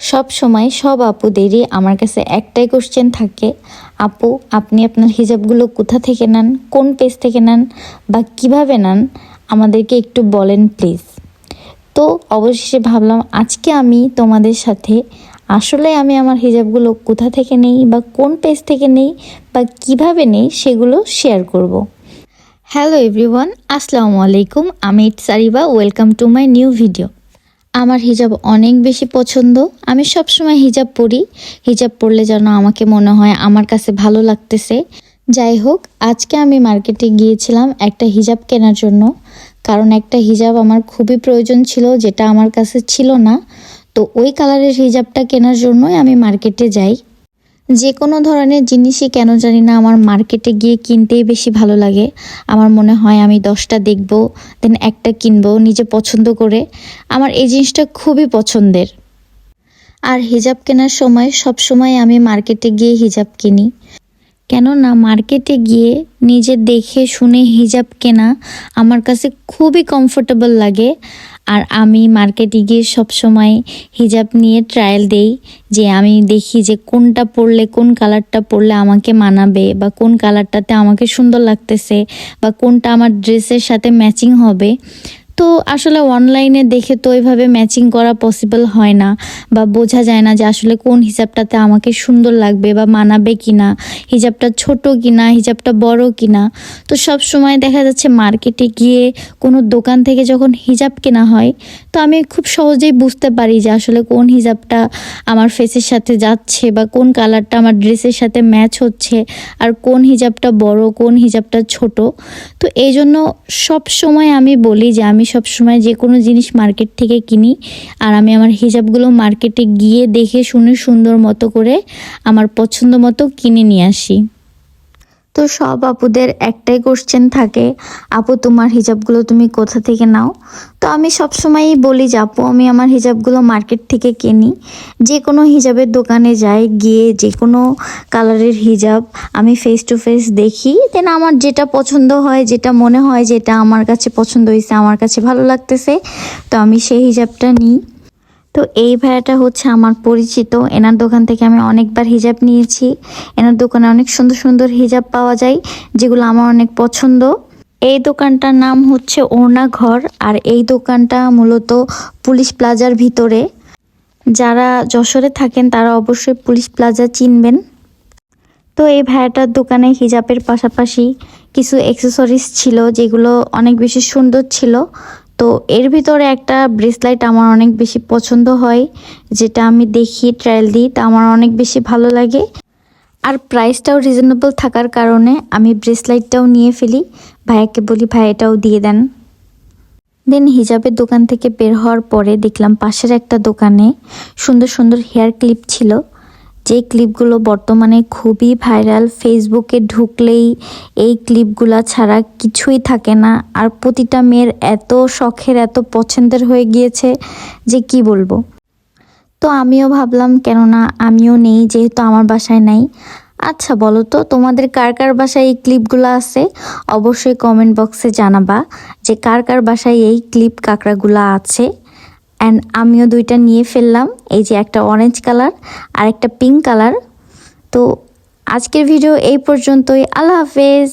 সব সময় সব আপুদেরই আমার কাছে একটাই কোশ্চেন থাকে, আপু, আপনি আপনার হিজাবগুলো কোথা থেকে নেন, কোন পেজ থেকে নেন বা কীভাবে নেন, আমাদেরকে একটু বলেন প্লিজ তো অবশেষে ভাবলাম আজকে আমি তোমাদের সাথে আসলে আমি আমার হিজাবগুলো কোথা থেকে নেই বা কোন পেজ থেকে নেই বা কীভাবে নেই সেগুলো শেয়ার করব। হ্যালো এভরিওয়ান আসসালামু আলাইকুম, আমি ইটসারিবা welcome to my new video আমার হিজাব অনেক বেশি পছন্দ। আমি সবসময় হিজাব পরি। হিজাব পরলে যেন আমাকে মনে হয় আমার কাছে ভালো লাগতেছে। যাই হোক, আজকে আমি মার্কেটে গিয়েছিলাম একটা হিজাব কেনার জন্য। কারণ একটা হিজাব আমার খুবই প্রয়োজন ছিল, যেটা আমার কাছে ছিল না। তো ওই কালারের হিজাবটা কেনার জন্যই আমি মার্কেটে যাই। যে কোনো ধরনের জিনিসই কেন জানি না আমার মার্কেটে গিয়ে কিনতেই বেশি ভালো লাগে। আমার মনে হয় আমি দশটা দেখব দেন একটা কিনবো নিজে পছন্দ করে। আমার এই জিনিসটা খুবই পছন্দের। আর হিজাব কেনার সময় সব সময় আমি মার্কেটে গিয়ে হিজাব কিনি। কেননা মার্কেটে গিয়ে নিজে দেখে শুনে হিজাব কেনা আমার কাছে খুবই কমফোর্টেবল লাগে। আর আমি মার্কেটে গিয়ে সবসময় হিজাব নিয়ে ট্রায়াল দেই যে আমি দেখি যে কোনটা পরলে কোন কালারটা পরলে আমাকে মানাবে বা কোন কালারটাতে আমাকে সুন্দর লাগতেছে বা কোনটা আমার ড্রেসের সাথে ম্যাচিং হবে। তো আসলে অনলাইনে দেখে তো ওইভাবে ম্যাচিং করা পসিবল হয় না বা বোঝা যায় না যে আসলে কোন হিসাবটাতে আমাকে সুন্দর লাগবে বা মানাবে কি না হিজাবটা ছোট কিনা হিজাবটা বড় কি না তো সব সময় দেখা যাচ্ছে মার্কেটে গিয়ে কোনো দোকান থেকে যখন হিজাব কেনা হয়, তো আমি খুব সহজেই বুঝতে পারি যে আসলে কোন হিজাবটা আমার ফেসের সাথে যাচ্ছে বা কোন কালারটা আমার ড্রেসের সাথে ম্যাচ হচ্ছে আর কোন হিজাবটা বড়, কোন হিজাবটা ছোট। তো এই জন্য সব সময় আমি বলি যে আমি সব সময় যে কোনো জিনিস মার্কেট থেকে কিনি। আর আমি আমার হিজাবগুলো মার্কেটে গিয়ে দেখে শুনে সুন্দর মতো করে আমার পছন্দ মতো কিনে নিয়ে আসি। তো সব আপুদের একটাই কোশ্চেন থাকে, আপু, তোমার হিজাবগুলো তুমি কোথা থেকে নাও? তো আমি সবসময়ই বলি যে, আপু, আমি আমার হিজাবগুলো মার্কেট থেকে কিনি। যে কোনো হিজাবের দোকানে যাই, গিয়ে যে কোনো কালারের হিজাব আমি ফেস টু ফেস দেখি। দেন আমার যেটা পছন্দ হয়, যেটা মনে হয় যেটা আমার কাছে পছন্দ হয়েছে আমার কাছে ভালো লাগতেছে, তো আমি সেই হিজাবটা নিই। তো এই ভাইয়াটা হচ্ছে আমার পরিচিত। এনার দোকান থেকে আমি অনেকবার হিজাব নিয়েছি। এনার দোকানে অনেক সুন্দর সুন্দর হিজাব পাওয়া যায়, যেগুলো আমার অনেক পছন্দ। এই দোকানটার নাম হচ্ছে ওড়না ঘর, আর এই দোকানটা মূলত পুলিশ প্লাজার ভিতরে। যারা যশোরে থাকেন, তারা অবশ্যই পুলিশ প্লাজা চিনবেন। তো এই ভাইয়াটার দোকানে হিজাবের পাশাপাশি কিছু অ্যাক্সেসরিজ ছিল, যেগুলো অনেক বেশি সুন্দর ছিল। তো এর ভিতরে একটা ব্রেসলাইট আমার অনেক বেশি পছন্দ হয়, যেটা আমি দেখি ট্রায়াল দিই, তা আমার অনেক বেশি ভালো লাগে। আর প্রাইসটাও রিজনেবল থাকার কারণে আমি ব্রেসলাইটটাও নিয়ে ফেলি। ভাইয়াকে বলি, ভাই, এটাও দিয়ে দেন। দেন হিজাবের দোকান থেকে বের হওয়ার পরে দেখলাম পাশের একটা দোকানে সুন্দর সুন্দর হেয়ার ক্লিপ ছিল। যে ক্লিপগুলো বর্তমানে খুবই ভাইরাল ফেসবুকে ঢুকলেই এই ক্লিপগুলা ছাড়া কিছুই থাকে না। আর প্রতিটা মেয়ের এত শখের, এত পছন্দের হয়ে গিয়েছে যে কি বলব? তো আমিও ভাবলাম, কেননা আমিও নেই, যেহেতু আমার বাসায় নাই। আচ্ছা বলো তো, তোমাদের কার কার বাসায় এই ক্লিপগুলো আছে? অবশ্যই কমেন্ট বক্সে জানাবা যে কার কার বাসায় এই ক্লিপ কাঁকড়াগুলো আছে। অ্যান্ড আমিও দুইটা নিয়ে ফেললাম। এই যে একটা অরেঞ্জ কালার আর একটা পিঙ্ক কালার তো আজকের ভিডিও এই পর্যন্তই। আল্লাহ হাফেজ।